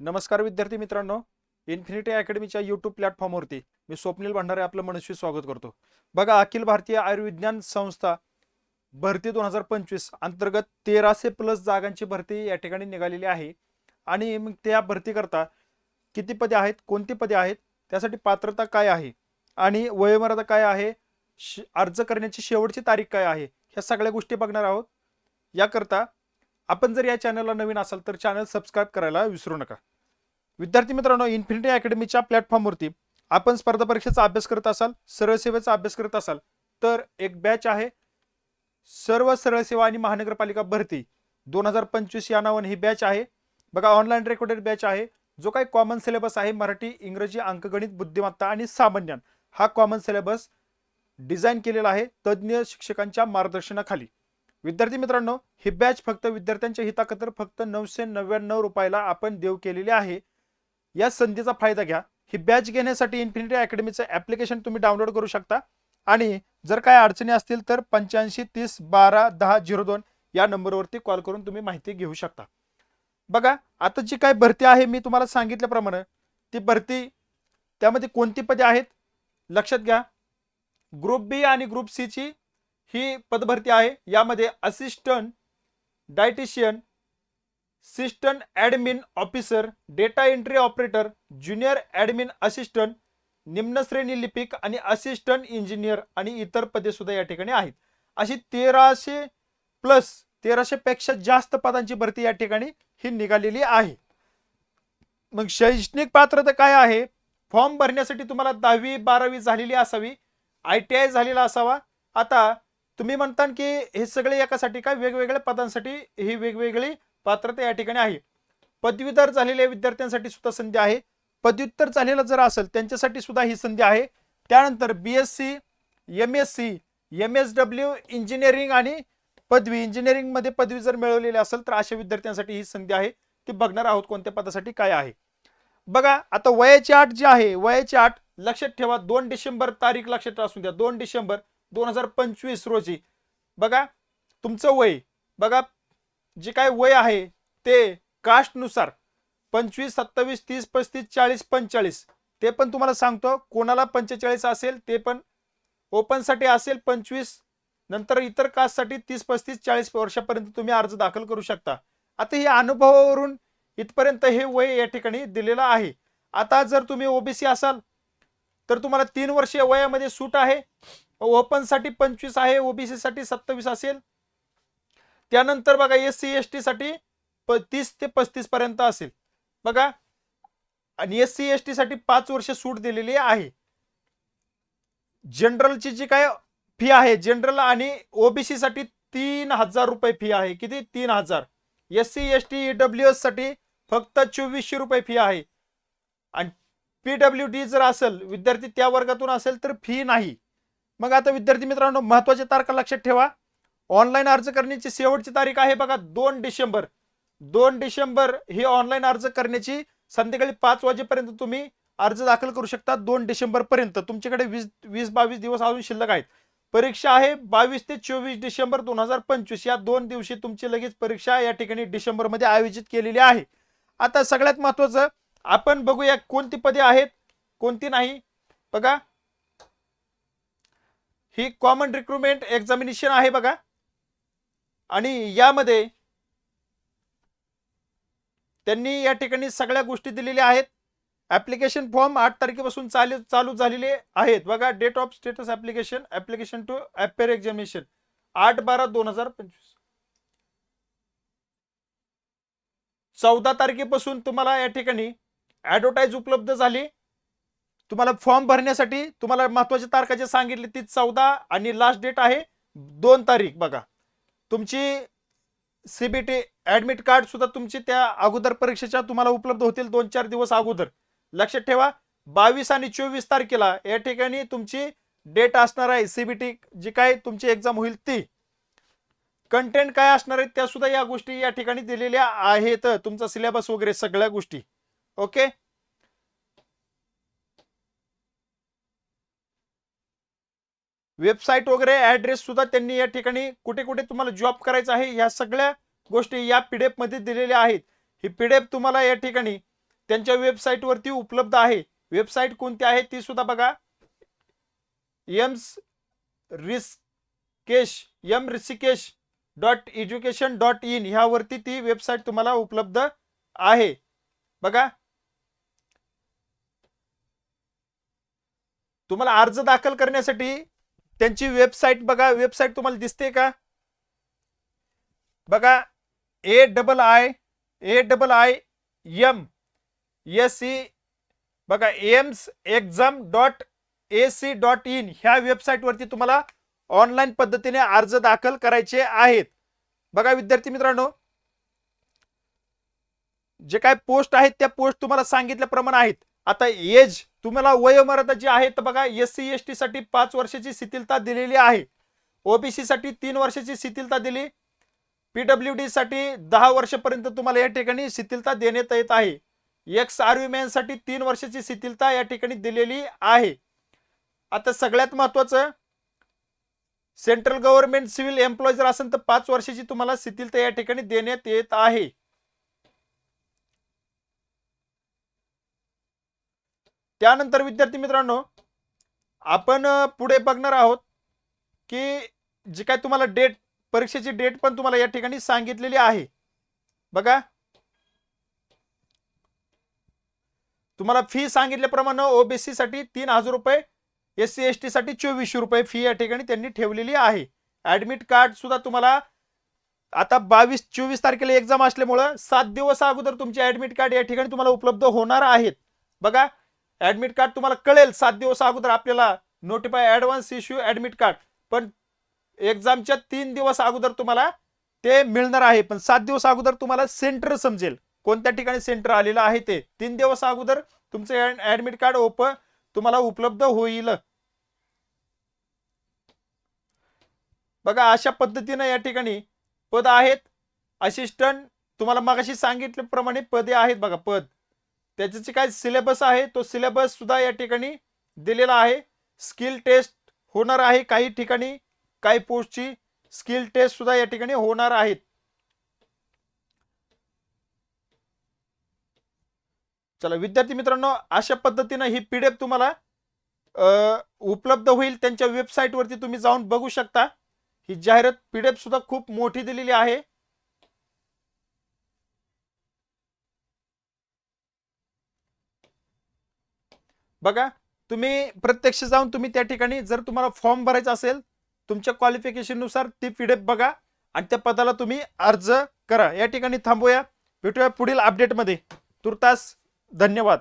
नमस्कार विद्यार्थी मित्रांनो इन्फिनिटी अकॅडमीच्या यूट्यूब प्लॅटफॉर्मवरती मी स्वप्नील भंडारे आपलं मनस्वी स्वागत करतो. बघा अखिल भारतीय आयुर्विज्ञान संस्था भरती दोन हजार पंचवीस अंतर्गत तेराशे प्लस जागांची भरती या ठिकाणी निघालेली आहे. आणि मग त्या भरती करता किती पदे आहेत कोणती पदे आहेत त्यासाठी पात्रता काय आहे आणि वयोमर्यादा काय आहे श- अर्ज करण्याची शेवटची तारीख काय आहे ह्या सगळ्या गोष्टी बघणार आहोत. याकरता आपण जर या चॅनलला नवीन असाल तर चॅनल सबस्क्राईब करायला विसरू नका. विद्यार्थी मित्रांनो इन्फिनिटी अकॅडमीच्या प्लॅटफॉर्मवरती आपण स्पर्धा परीक्षेचा अभ्यास करत असाल सरळ सेवेचा अभ्यास करत असाल तर एक बॅच आहे. सर्व सरळ सेवा आणि महानगरपालिका भरती दोन हजार पंचवीस या नावाने ही बॅच आहे. बघा ऑनलाईन रेकॉर्डेड बॅच आहे. जो काही कॉमन सिलेबस आहे मराठी इंग्रजी अंकगणित बुद्धिमत्ता आणि सामान्य हा कॉमन सिलेबस डिझाईन केलेला आहे तज्ज्ञ शिक्षकांच्या मार्गदर्शनाखाली. विद्यार्थी मित्रांनो ही बॅच फक्त विद्यार्थ्यांच्या हिताकतर फक्त नऊशे नव्याण्णव रुपयाला आपण देऊ केलेली आहे. या संधीचा फायदा घ्या. ही बॅच घेण्यासाठी इन्फिनिटी अकॅडमीचं ऍप्लिकेशन तुम्ही डाउनलोड करू शकता. आणि जर काय अडचणी असतील तर पंच्याऐंशी तीस बारा दहा झिरो दोन या नंबरवरती कॉल करून तुम्ही माहिती घेऊ शकता. बघा आता जी काय भरती आहे मी तुम्हाला सांगितल्याप्रमाणे ती भरती त्यामध्ये कोणती पदे आहेत? लक्षात घ्या. ग्रुप बी आणि ग्रुप सीची ही पदभरती आहे. यामध्ये assistant dietitian assistant admin officer data entry operator junior admin assistant निम्न श्रेणी लिपिक आणि असिस्टंट इंजिनियर आणि इतर पदे सुद्धा या ठिकाणी आहेत. अशी तेराशे प्लस तेराशे पेक्षा जास्त पदांची भरती या ठिकाणी ही निघालेली आहे. मग शैक्षणिक पात्रता काय आहे? फॉर्म भरण्यासाठी तुम्हाला दहावी बारावी झालेली असावी. आय टी आय झालेला असावा. आता तुम्ही म्हणता की हे सगळे एकासाठी काय वेगवेगळ्या पदांसाठी ही वेगवेगळी पात्रता या ठिकाणी आहे. पदवीधर झालेल्या विद्यार्थ्यांसाठी सुद्धा संधी आहे. पदव्युत्तर झालेला जर असेल त्यांच्यासाठी सुद्धा ही संधी आहे. त्यानंतर B S C M S C M S W engineering आणि पदवी. इंजिनिअरिंगमध्ये पदवी जर मिळवलेली असेल तर अशा विद्यार्थ्यांसाठी ही संधी आहे ती बघणार आहोत कोणत्या पदासाठी काय आहे. बघा आता वयाची आठ जी आहे वयाची आठ लक्षात ठेवा. दोन डिसेंबर तारीख लक्षात असू द्या. दोन डिसेंबर दोन हजार पंचवीस रोजी. बघा तुमचं वय बघा जे काय वय आहे ते कास्टनुसार पंचवीस सत्तावीस तीस पस्तीस चाळीस पंचेचाळीस. ते पण तुम्हाला सांगतो कोणाला पंचेचाळीस असेल ते पण ओपनसाठी असेल पंचवीस नंतर इतर कास्टसाठी तीस पस्तीस चाळीस वर्षापर्यंत तुम्ही अर्ज दाखल करू शकता. आता हे अनुभवावरून इथपर्यंत हे वय या ठिकाणी दिलेलं आहे. आता जर तुम्ही ओबीसी असाल तर तुम्हाला तीन वर्षीय वयामध्ये सूट आहे. ओपनसाठी पंचवीस आहे ओबीसी साठी सत्तावीस असेल. त्यानंतर बघा एस सी एस टी साठी प- तीस ते पस्तीस पर्यंत असेल. बघा आणि एस सी एस टी साठी पाच वर्ष सूट दिलेली आहे. जनरलची जी काय फी आहे जनरल आणि ओबीसी साठी तीन हजार रुपये फी आहे. किती? तीन हजार. S C S T E W एससाठी फक्त चोवीसशे रुपये फी आहे. आणि पीडब्ल्यू डी जर असेल विद्यार्थी त्या वर्गातून असेल तर फी नाही. मग आता विद्यार्थी मित्रांनो महत्त्वाच्या तारखा लक्षात ठेवा. ऑनलाईन अर्ज करण्याची शेवटची तारीख आहे बघा दोन डिसेंबर. दोन डिसेंबर ही ऑनलाईन अर्ज करण्याची संध्याकाळी पाच वाजेपर्यंत तुम्ही अर्ज दाखल करू शकता दोन डिसेंबर पर्यंत. तुमच्याकडे वीस वीस बावीस दिवस अजून शिल्लक आहेत. परीक्षा आहे बावीस ते चोवीस डिसेंबर दोन हजार पंचवीस. या दोन दिवशी तुमची लगेच परीक्षा या ठिकाणी डिसेंबरमध्ये आयोजित केलेली आहे. आता सगळ्यात महत्वाचं आपण बघूया कोणती पदे आहेत कोणती नाही. बघा. ही कॉमन रिक्रुटमेंट एक्झामिनेशन आहे बघा. आणि यामध्ये त्यांनी या ठिकाणी सगळ्या गोष्टी दिलेल्या आहेत. ऍप्लिकेशन फॉर्म आठ तारखेपासून चालू चालू झालेले आहेत. बघा date of status application application to appear examination आठ बारा दोन हजार पंचवीस. चौदा तारखेपासून तुम्हाला या ठिकाणी ॲडव्हर्टाईज उपलब्ध झाली. तुम्हाला फॉर्म भरण्यासाठी तुम्हाला महत्वाची तारखा जे सांगितली ती चौदा आणि लास्ट डेट आहे दोन तारीख बघा. तुमची सीबीटी ऍडमिट कार्ड सुद्धा तुमची त्या अगोदर परीक्षेच्या तुम्हाला उपलब्ध होतील दोन चार दिवस अगोदर. लक्षात ठेवा बावीस आणि चोवीस तारखेला या ठिकाणी तुमची डेट असणार आहे सीबीटी जी काय तुमची एक्झाम होईल ती. कंटेंट काय असणार आहे त्या सुद्धा या गोष्टी या ठिकाणी दिलेल्या आहेत. तुमचा सिलेबस वगैरे सगळ्या गोष्टी. ओके वेबसाईट वगैरे ऍड्रेस सुद्धा त्यांनी या ठिकाणी कुठे कुठे तुम्हाला जॉब करायचा आहे या सगळ्या गोष्टी या पीडीएफमध्ये दिलेल्या आहेत. ही पीडीएफ तुम्हाला या ठिकाणी त्यांच्या वेबसाईटवरती उपलब्ध आहे. वेबसाईट कोणती आहे ती सुद्धा बघा. AIIMS Rishikesh M Rishikesh dot education dot in ह्यावरती ती वेबसाईट तुम्हाला उपलब्ध आहे. बघा. तुम्हाला अर्ज दाखल करण्यासाठी त्यांची वेबसाईट बघा. वेबसाईट तुम्हाला दिसते का? बघा. A double I A double I M S C बघा. AIIMS exam dot A C dot in ह्या वेबसाईटवरती तुम्हाला ऑनलाईन पद्धतीने अर्ज दाखल करायचे आहेत. बघा विद्यार्थी मित्रांनो. जे काय पोस्ट आहेत त्या पोस्ट तुम्हाला सांगितल्याप्रमाणे आहेत. आता एज तुम्हाला वयोमर्यादा जी आहे तर बघा एस सी एस टी साठी पाच वर्षाची शिथिलता दिलेली आहे. ओबीसी साठी तीन वर्षाची शिथिलता दिली. पीडब्ल्यू डी साठी दहा वर्षापर्यंत तुम्हाला या ठिकाणी शिथिलता देण्यात येत आहे. एक्स आर्मी साठी तीन वर्षाची शिथिलता या ठिकाणी दिलेली आहे. आता सगळ्यात महत्वाचं सेंट्रल गव्हर्नमेंट सिव्हिल एम्प्लॉय जर असेल तर पाच वर्षाची तुम्हाला शिथिलता या ठिकाणी देण्यात येत आहे. त्यानंतर विद्यार्थी मित्रांनो आपण पुढे बघणार आहोत की जी काय तुम्हाला डेट परीक्षेची डेट पण तुम्हाला या ठिकाणी सांगितलेली आहे. बघा. तुम्हाला फी सांगितल्याप्रमाणे ओबीसी साठी तीन हजार रुपये एस सी एस टी साठी चोवीसशे रुपये फी या ठिकाणी त्यांनी ठेवलेली आहे. ऍडमिट कार्ड सुद्धा तुम्हाला आता बावीस चोवीस तारखेला एक्झाम असल्यामुळं सात दिवस अगोदर तुमचे ऍडमिट कार्ड या ठिकाणी तुम्हाला उपलब्ध होणार आहेत. बघा. ऍडमिट कार्ड तुम्हाला कळेल सात दिवस अगोदर आपल्याला notify advance issue admit card पण एक्झामच्या तीन दिवस अगोदर तुम्हाला ते मिळणार आहे. पण सात दिवस अगोदर तुम्हाला सेंटर समजेल. कोणत्या ठिकाणी सेंटर आलेलं आहे ते. तीन दिवस अगोदर तुमचं ऍडमिट कार्ड ओप तुम्हाला उपलब्ध होईल. बघा अशा पद्धतीनं या ठिकाणी पद आहेत. असिस्टंट तुम्हाला मगाशी सांगितल्याप्रमाणे पदे आहेत. बघा पद. त्याचे जे काय सिलेबस आहे तो सिलेबस सुद्धा या ठिकाणी दिलेला आहे. स्किल टेस्ट होणार आहे काही ठिकाणी काही पोस्टची स्किल टेस्ट सुद्धा या ठिकाणी होणार आहेत. चला विद्यार्थी मित्रांनो अशा पद्धतीनं ही पीडीएफ तुम्हाला उपलब्ध होईल. त्यांच्या वेबसाईटवरती तुम्ही जाऊन बघू शकता. ही जाहिरात पीडीएफ सुद्धा खूप मोठी दिलेली आहे. बघा तुम्ही प्रत्यक्ष जाऊन तुम्ही त्या ठिकाणी जर तुम्हाला फॉर्म भरायचा असेल तुमच्या क्वालिफिकेशननुसार ती पीडीएफ बघा आणि त्या पदाला तुम्ही अर्ज करा. या ठिकाणी थांबूया. भेटूया पुढील अपडेटमध्ये तुर्तास धन्यवाद.